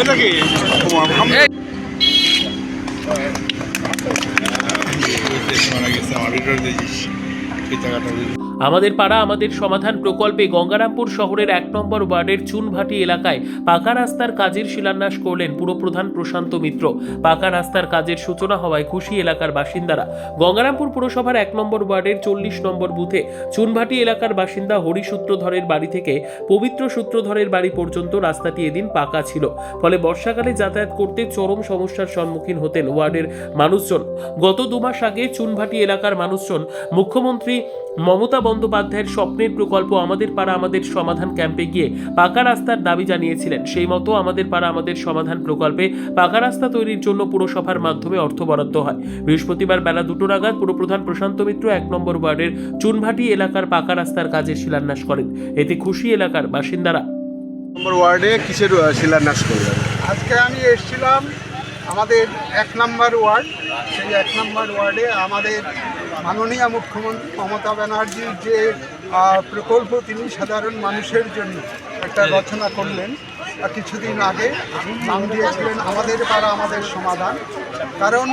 এটা কি মারা গেছে আমার আমাদের পাড়া, আমাদের সমাধান প্রকল্পে গঙ্গারামপুর শহরের এক নম্বর ওয়ার্ডের চুনভাটি এলাকায় পাকা রাস্তার কাজের শিলান্যাস করলেন পুরপ্রধান প্রশান্ত মিত্র। পাকা রাস্তার কাজের সূচনা হওয়ায় খুশি এলাকার বাসিন্দারা। গঙ্গারামপুর পুরসভার এক নম্বর ওয়ার্ডের চল্লিশ নম্বর বুথে চুনভাটি এলাকার বাসিন্দা হরি সূত্রধরের বাড়ি থেকে পবিত্র সূত্রধরের বাড়ি পর্যন্ত রাস্তাটি এদিন পাকা ছিল। ফলে বর্ষাকালে যাতায়াত করতে চরম সমস্যার সম্মুখীন হতেন ওয়ার্ডের মানুষজন। গত দু মাস আগে চুনভাটি এলাকার মানুষজন মুখ্যমন্ত্রী মমতা বন্দ্যোপাধ্যায়ের স্বপ্নের প্রকল্প আমাদের পাড়া আমাদের সমাধান ক্যাম্পে গিয়ে পাকা রাস্তার দাবি জানিয়েছিলেন। সেই মতো আমাদের পাড়া আমাদের সমাধান প্রকল্পে পাকা রাস্তা তৈরির জন্য পুরসভার মাধ্যমে অর্থ বরাদ্দ হয়। বৃহস্পতিবার বেলা দুটো নাগাদ পুরপ্রধান প্রশান্ত মিত্র এক নম্বর ওয়ার্ডের চুনভাটি এলাকার পাকা রাস্তার কাজের শিলান্যাস করেন। এতে খুশি এলাকার বাসিন্দারা। নম্বর ওয়ার্ডে কিসের শিলান্যাস করলেন? আজকে আমি এসেছিলাম আমাদের এক নম্বর ওয়ার্ড সেই এক নম্বর ওয়ার্ডে আমাদের মাননীয় মুখ্যমন্ত্রী মমতা ব্যানার্জির যে প্রকল্প, তিনি সাধারণ মানুষের জন্য একটা রচনা করলেন। কিছুদিন আগে নাম দিয়েছিলেন, আমাদের পাড়া, আমাদের সমাধান। কারণ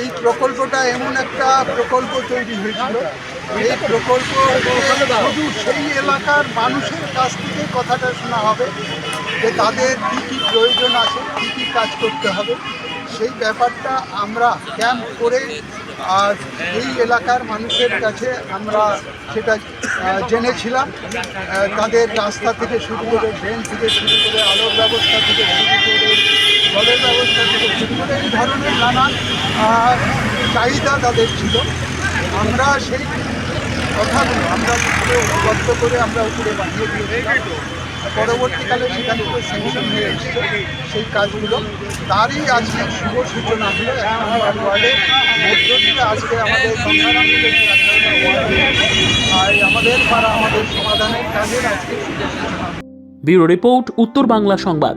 এই প্রকল্পটা এমন একটা প্রকল্প তৈরি হয়েছিল। এই প্রকল্প শুধু সেই এলাকার মানুষের কাছ থেকে কথাটা শোনা হবে যে তাদের কী কী প্রয়োজন আছে, কী কী কাজ করতে হবে। সেই ব্যাপারটা আমরা ক্যাম্প করে আর এই এলাকার মানুষের কাছে আমরা সেটা জেনেছিলাম। তাদের রাস্তা থেকে শুরু করে ড্রেন থেকে শুরু করে আলোর ব্যবস্থা থেকে শুরু করে জলের ব্যবস্থা থেকে শুরু করে এই ধরনের নানান চাহিদা তাদের ছিল। আমরা সেই কথাগুলো আমরা উপরে করে আমরা উপরে বানিয়ে দিয়েছিলাম। পরবর্তীকালে সেখান থেকে স্যাংশন হয়ে এসছে। সেই কাজগুলো তারই আজকে শুভ সূচনা হলো এক ওয়ার্ডে মধ্য দিয়ে আজকে আমাদের আর আমাদের পাড়া, আমাদের সমাধানের কাজের আজকে সূচনা। ব্যুরো রিপোর্ট, উত্তর বাংলা সংবাদ।